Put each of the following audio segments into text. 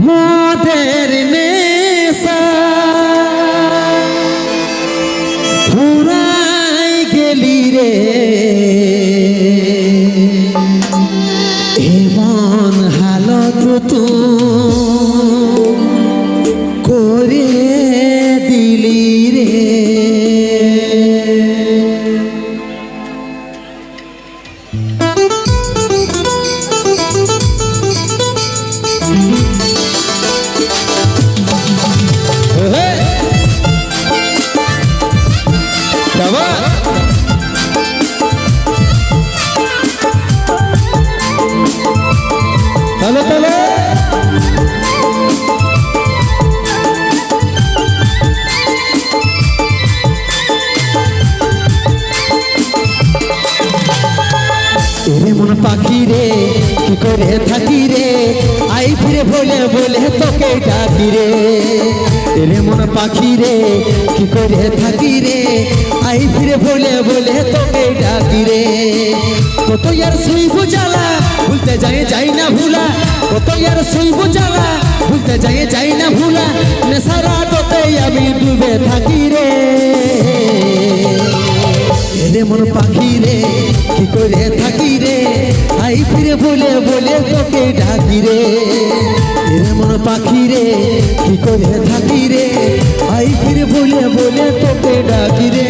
মদের নেশা তাহলে তাহলে এরে মন পাখি রে, কি করে থাকি রে? আই ফিরে বলে বলে তোকে ডাকি রে। এরে মন পাখি রে, কি করে থাকি রে? আই ফিরে বলে বলে তোকে ডাকি রে। কত ইয়ার শুইব জ্বালা ভুলতে যাই যাই না ভুলা। কত ইয়ার শুইব জ্বালা ভুলতে যাই যাই না ভুলা। নেশারা তোতে আমি ডুবে থাকি রে। এরে মন পাখি রে, কি করে থাকি রে? আই ফিরে বলে বলে তোকে ডাকি রে। এরে মন পাখি রে, কি করে থাকি বলে তোকে ডাকি রে।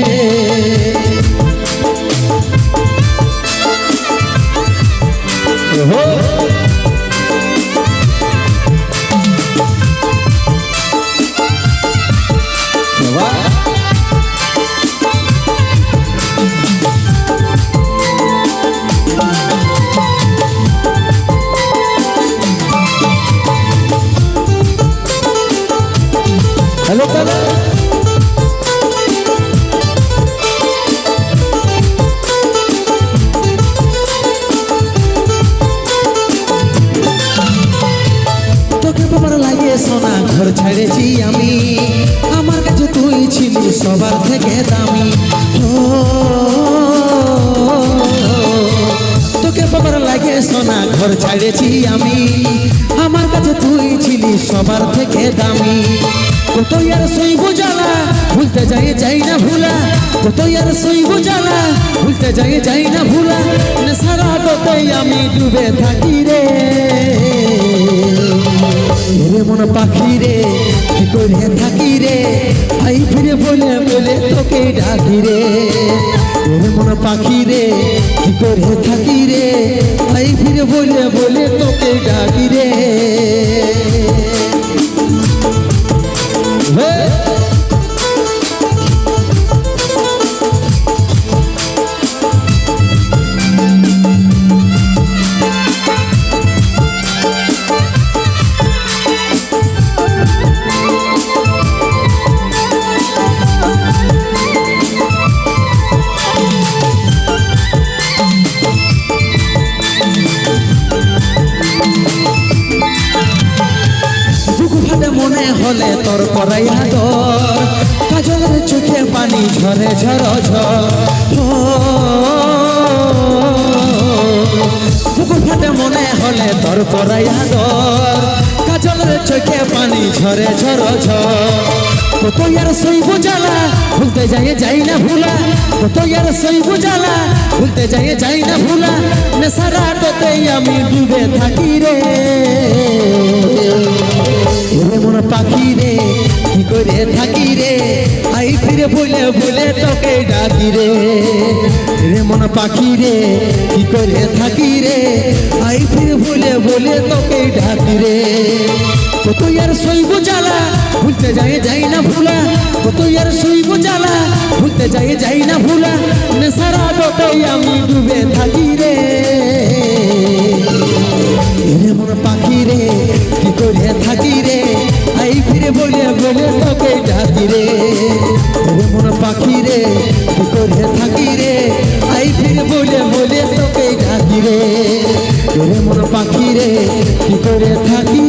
ওহো। বাবা। ছেড়েছি আমি। আমার কাছে তুই ছিলি সবার থেকে দামি। ও, তোকে বাবার লাগে সোনা ঘর ছেড়েছি আমি। আমার কাছে তুই ছিলি সবার থেকে দামি। কত ইয়ার সইব জ্বালা ভুলতে যাই যাই না ভুলা। কত ইয়ার সইব জ্বালা ভুলতে যাই যাই না ভুলা। সারা তোতেই আমি ডুবে থাকি রে। রে মন পাখি রে, কি করে থাকি রে? আই ফিরে বলে বলে তোকে ডাকি রে। এরে মন পাখি রে, কি করে থাকি রে? আই ফিরে বলে বলে পরাইয়া তোর। কাজলের চোখে পানি ঝরে ঝর বুক ফাটে মনে হলে তোর পরাইয়া তোর কাজলের চোখে পানি ঝরে ঝর কত ইয়ার সইব জ্বালা ভুলতে যাই যাই না ভুলা। কত ইয়ার সইব জ্বালা ভুলতে যাই যাই না ভুলা। নেশারা তোতেই আমি ডুবে থাকি রে। করে থাকি রে। আই ফিরে বলে বলে তোকে ডাকি রে। রে মন পাখি রে, কি করে থাকি রে? আই ফিরে বলে বলে তোকে ডাকি রে। কত ইয়ার সইব জ্বালা, ভুলতে যাই যাই না ভুলা। কত ইয়ার সইব জ্বালা, ভুলতে যাই যাই না ভুলা। নেশারা তোতেই আমি ডুবে থাকি রে। এরে মন পাখি ডাকি রে এরে মন পাখি কি করে থাকি?